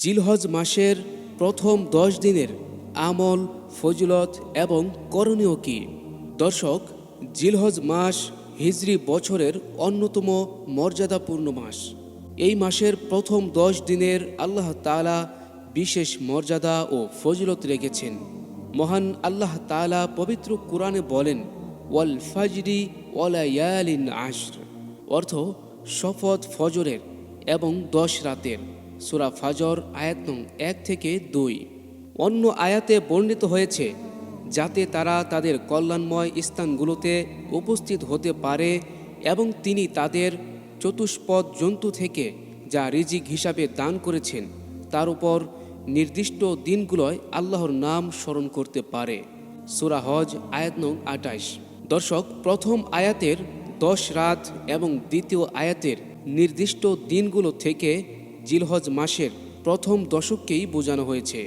জিলহজ মাসের প্রথম দশ দিনের আমল, ফজিলত এবং করণীয় কি? দর্শক, জিলহজ মাস হিজরি বছরের অন্যতম মর্যাদাপূর্ণ মাস। এই মাসের প্রথম দশ দিনের আল্লাহ তাআলা বিশেষ মর্যাদা ও ফজিলত রেখেছেন। মহান আল্লাহ তাআলা পবিত্র কোরআনে বলেন, ওয়াল ফাজরি ওয়ালায়ালিন আশর অর্থ শপথ ফজরের এবং দশ রাতের। সুরা ফাজর আয়াত নং এক থেকে দুই। অন্য আয়াতে বর্ণিত হয়েছে, যাতে তারা তাদের কল্যাণময় স্থানগুলোতে উপস্থিত হতে পারে এবং তিনি তাদের চতুষ্পদ জন্তু থেকে যা রিজিক হিসাবে দান করেছেন, তার উপর নির্দিষ্ট দিনগুলোয় আল্লাহর নাম স্মরণ করতে পারে। সুরা হজ আয়াত নং আটাইশ। দর্শক, প্রথম আয়াতের দশ রাত এবং দ্বিতীয় আয়াতের নির্দিষ্ট দিনগুলো থেকে জিলহজ মাসের প্রথম দশককেই বোঝানো হয়েছে।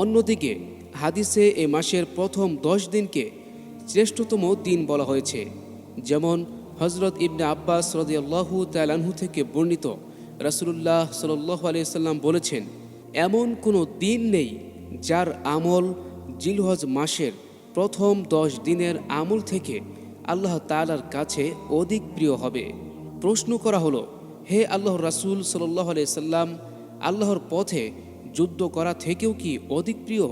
অন্যদিকে, হাদিসে এ মাসের প্রথম দশ দিনকে শ্রেষ্ঠতম দিন বলা হয়েছে। যেমন হজরত ইবনে আব্বাস রদিয়াল্লাহু তালাহু থেকে বর্ণিত রাসুলুল্লাহ সাল্লাহ আলিয়াল্লাম বলেছেন, এমন কোনো দিন নেই যার আমল জিলহজ মাসের প্রথম দশ দিনের আমল থেকে আল্লাহ তালার কাছে অধিক প্রিয় হবে। প্রশ্ন করা হলো হে আল্লাহ রাসুল সাল্লাম, আল্লাহর পথে যুদ্ধ করা থেকেও কি অধিক প্রিয়?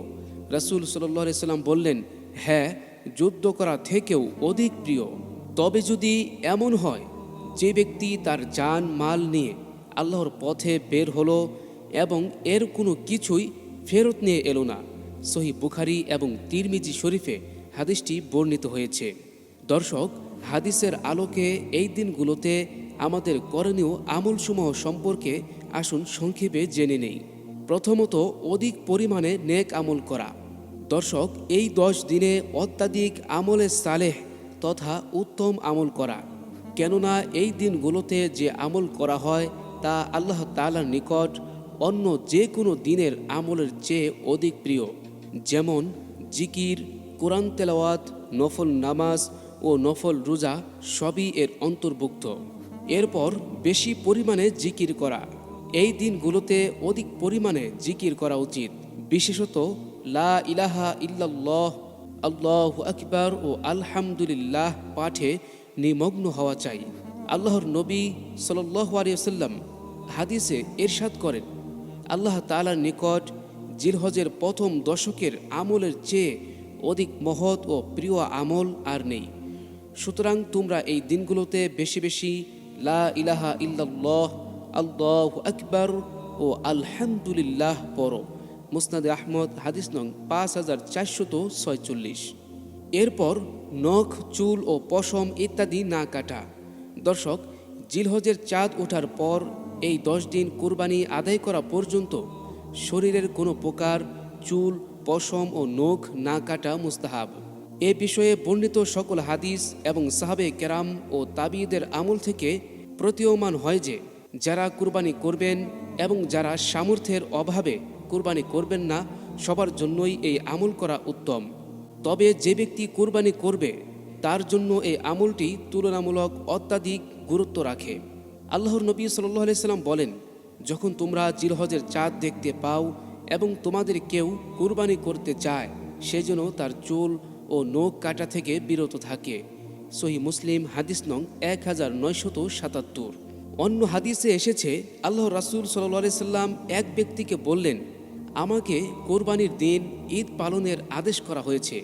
রাসুল সাল্লাম বললেন হ্যাঁ যুদ্ধ করা থেকেও অধিক প্রিয়। তবে যদি এমন হয়, যে ব্যক্তি তার যান মাল নিয়ে আল্লাহর পথে বের হলো এবং এর কোনো কিছুই ফেরত নিয়ে এলো না, সহি বুখারি এবং তিরমিজি শরীফে হাদিসটি বর্ণিত হয়েছে। দর্শক, হাদিসের আলোকে এই দিনগুলোতে আমাদের করণীয় আমলসমূহ সম্পর্কে আসুন সংক্ষেপে জেনে নেই। প্রথমত, অধিক পরিমাণে নেক আমল করা। দর্শক, এই দশ দিনে অত্যাধিক আমলে সালেহ তথা উত্তম আমল করা। কেননা, এই দিনগুলোতে যে আমল করা হয় তা আল্লাহ তালার নিকট অন্য যে কোনো দিনের আমলের চেয়ে অধিক প্রিয়। যেমন, জিকির, কোরআন তেলাওয়াত, নফল নামাজ ও নফল রোজা সবই এর অন্তর্ভুক্ত। এরপর বেশি পরিমাণে জিকির করা। এই দিনগুলোতে অধিক পরিমাণে জিকির করা উচিত। বিশেষত, লা ইলাহা ইল্লাল্লাহ, আল্লাহ আকবার ও আলহামদুলিল্লাহ পাঠে নিমগ্ন হওয়া চাই। আল্লাহর নবী সাল্লাহ হাদিসে এরশাদ করেন, আল্লাহ তালার নিকট জিলহজের প্রথম দশকের আমলের চেয়ে অধিক মহৎ ও প্রিয় আমল আর নেই। সুতরাং তোমরা এই দিনগুলোতে বেশি বেশি লা ইলাহা ইল্লাল্লাহ, আল্লাহ আকবর ও আলহামদুলিল্লাহ পড়ো। মুসনাদে আহমদ, হাদিস নং পাঁচ হাজার চারশত ছয়চল্লিশ। এরপর নখ, চুল ও পশম ইত্যাদি না কাটা। দর্শক, জিলহজের চাঁদ ওঠার পর এই দশ দিন কুরবানি আদায় করা পর্যন্ত শরীরের কোনো প্রকার চুল, পশম ও নখ না কাটা মুস্তাহাব। এ বিষয়ে বর্ণিত সকল হাদিস এবং সাহাবে কেরাম ও তাবিদের আমল থেকে প্রতীয়মান হয় যে, যারা কুরবানি করবেন এবং যারা সামর্থ্যের অভাবে কুরবানি করবেন না, সবার জন্যই এই আমল করা উত্তম। তবে যে ব্যক্তি কুরবানি করবে, তার জন্য এই আমলটি তুলনামূলক অত্যাধিক গুরুত্ব রাখে। আল্লাহর নবী সাল্লাহ সাল্লাম বলেন, যখন তোমরা জিলহজের চাঁদ দেখতে পাও এবং তোমাদের কেউ কুরবানি করতে চায় সেজন্য তার চুল ও নখ কাটা থেকে বিরত থাকে। সহি মুসলিম হাদিস নং এক হাজার নয়শত সাতাত্তর। অন্য হাদিসে এসেছে আল্লাহ রাসুল সাল্লাহ সাল্লাম এক ব্যক্তিকে বললেন, আমাকে কোরবানির দিন ঈদ পালনের আদেশ করা হয়েছে,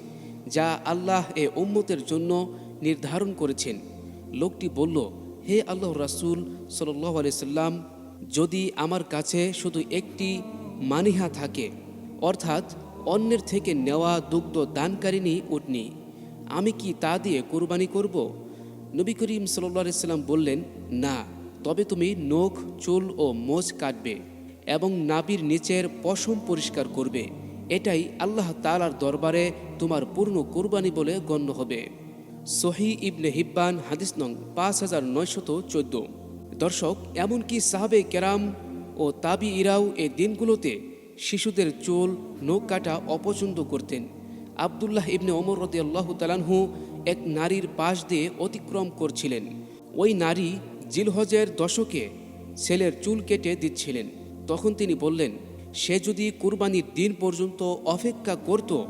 যা আল্লাহ এ উম্মতের জন্য নির্ধারণ করেছেন। লোকটি বলল, হে আল্লাহ রাসুল সাল্লাহ সাল্লাম, যদি আমার কাছে শুধু একটি মানিহা থাকে, অর্থাৎ অন্যের থেকে নেওয়া দুগ্ধ দানকারিনী উটনি। আমি কি তা দিয়ে কোরবানি করব? নবী করিম সাল্লা সাল্লাম বললেন, না, তবে তুমি নখ, চুল ও মোজ কাটবে এবং নাবির নিচের পশম পরিষ্কার করবে। এটাই আল্লাহ তালার দরবারে তোমার পূর্ণ কোরবানি বলে গণ্য হবে। সহি ইবনে হিব্বান, হাদিস নং পাঁচ হাজার নয়শত চোদ্দ। দর্শক, এমনকি সাহাবে কেরাম ও তাবি ইরাও এই দিনগুলোতে শিশুদের চুল, নখ কাটা অপছন্দ করতেন। আবদুল্লাহ ইবনে ওমর রদি আল্লাহ তালানহু এক নারীর পাশ দিয়ে অতিক্রম করছিলেন। ওই নারী জিলহজের দশকে ছেলের চুল কেটে দিচ্ছিলেন। তখন তিনি বললেন, সে যদি কুরবানির দিন পর্যন্ত অপেক্ষা করত,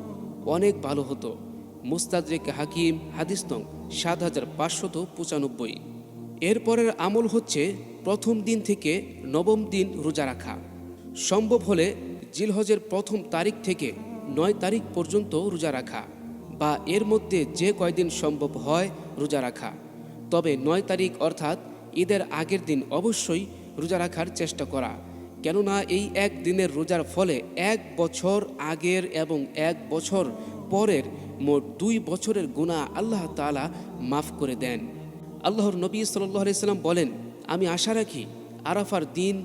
অনেক ভালো হতো। মুস্তাদরেক হাকিম, হাদিস নং সাত হাজার পাঁচশত পঁচানব্বই। এরপরের আমল হচ্ছে প্রথম দিন থেকে নবম দিন রোজা রাখা। সম্ভব হলে জিলহজের প্রথম তারিখ থেকে নয় তারিখ পর্যন্ত রোজা রাখা বা এর মধ্যে যে কয়দিন সম্ভব হয় রোজা রাখা। তবে নয় তারিখ অর্থাৎ ঈদের আগের দিন অবশ্যই রোজা রাখার চেষ্টা করা। কেননা এই এক দিনের রোজার ফলে এক বছর আগের এবং এক বছর পরের মোট দুই বছরের গুণা আল্লাহ তাআলা মাফ করে দেন। আল্লাহর নবী সাল্লাহ সাল্লাম বলেন, আমি আশা রাখি আরাফার দিন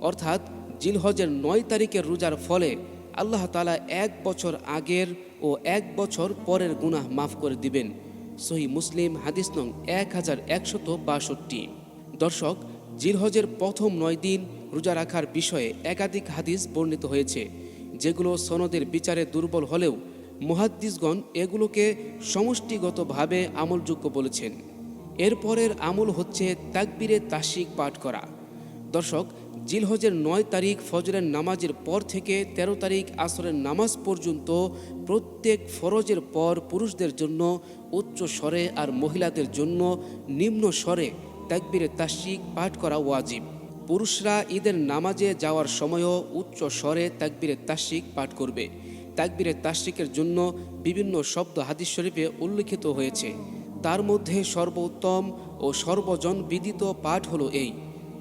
অর্থাৎ জিলহজের নয় তারিখের রোজার ফলে আল্লাহ তালা এক বছর আগের ও এক বছর পরের গুনাহ মাফ করে দিবেন। সহি মুসলিম হাদিস নং এক হাজার একশত বাষট্টি। দর্শক, জিলহজের প্রথম নয় দিন রোজা রাখার বিষয়ে একাধিক হাদিস বর্ণিত হয়েছে, যেগুলো সনদের বিচারে দুর্বল হলেও মুহাদ্দিসগণ এগুলোকে সমষ্টিগতভাবে আমলযোগ্য বলেছেন। এরপরের আমল হচ্ছে তাকবিরে তাসিক পাঠ করা। দর্শক, জিলহজের নয় তারিখ ফজরের নামাজের পর থেকে ১৩ তারিখ আসরের নামাজ পর্যন্ত প্রত্যেক ফরজের পর পুরুষদের জন্য উচ্চ স্বরে আর মহিলাদের জন্য নিম্ন স্বরে তাকবিরে তাসিক পাঠ করা ওয়াজিব। পুরুষরা ঈদের নামাজে যাওয়ার সময়ও উচ্চ স্বরে তাকবিরে তাসিক পাঠ করবে। তাকবিরে তাসিকের জন্য বিভিন্ন শব্দ হাদিস শরীফে উল্লিখিত হয়েছে। তার মধ্যে সর্বোত্তম ও সর্বজন বিদিত পাঠ হলো এই।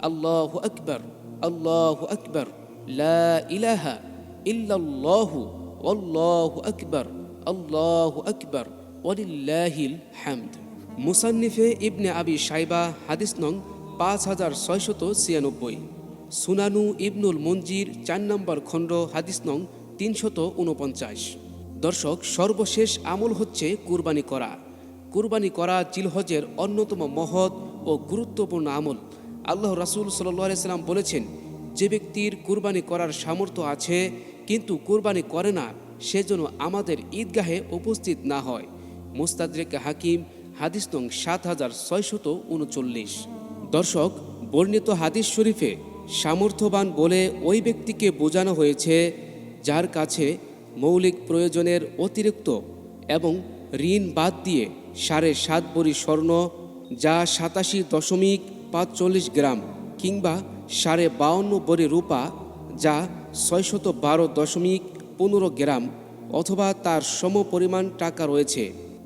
আল্লাহ আকবর আল্লাহ আকবর ইলাহা ইল্লাল্লাহু আল্লাহু আকবর আল্লাহু আকবর ওয়ালিল্লাহিল হামদ মুসান্নিফে ইবনে আবি সাইবা হাদিস নং পাঁচ হাজার ছয়শত ছিয়ানব্বই। সুনানু ইবনুল মঞ্জির চার নম্বর খণ্ড, হাদিস নং তিনশত উনপঞ্চাশ দর্শক, সর্বশেষ আমল হচ্ছে কুরবানি করা। কুরবানি করা জিলহজের অন্যতম মহৎ ও গুরুত্বপূর্ণ আমল। আল্লাহ রাসুল সাল্লাম বলেছেন, যে ব্যক্তির কুরবানি করার সামর্থ্য আছে, কিন্তু কুরবানি করে না, সে যেন আমাদের ঈদগাহে উপস্থিত না হয়। মুস্তাদরেক হাকিম, হাদিস নং সাত হাজার ছয়শত উনচল্লিশ। দর্শক, বর্ণিত হাদিস শরীফে সামর্থ্যবান বলে ওই ব্যক্তিকে বোঝানো হয়েছে, যার কাছে মৌলিক প্রয়োজনের অতিরিক্ত এবং ঋণ বাদ দিয়ে সাড়ে সাত বড়ি স্বর্ণ, যা সাতাশি দশমিক পাঁচচল্লিশ গ্রাম কিংবা সাড়ে বাউন্ন বড়ি রূপা, যা ছয়শত বারো দশমিক পনেরো গ্রাম অথবা তার সম পরিমাণ টাকা রয়েছে।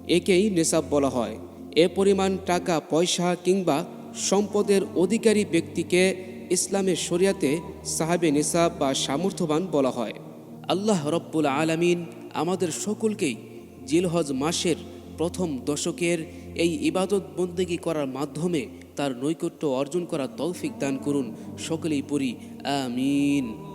একেই নেশাব বলা হয়। এ পরিমাণ টাকা পয়সা কিংবা সম্পদের অধিকারী ব্যক্তিকে ইসলামের শরিয়াতে সাহাবে নিসাব বা সামর্থ্যবান বলা হয়। আল্লাহ রব্বুল আলামিন আমাদের সকলকেই জিলহজ মাসের প্রথম দশকের এই ইবাদত বন্দেগী করার মাধ্যমে তার নৈকট্য অর্জন করার তৌফিক দান করুন। সকলেই পড়ি আমিন।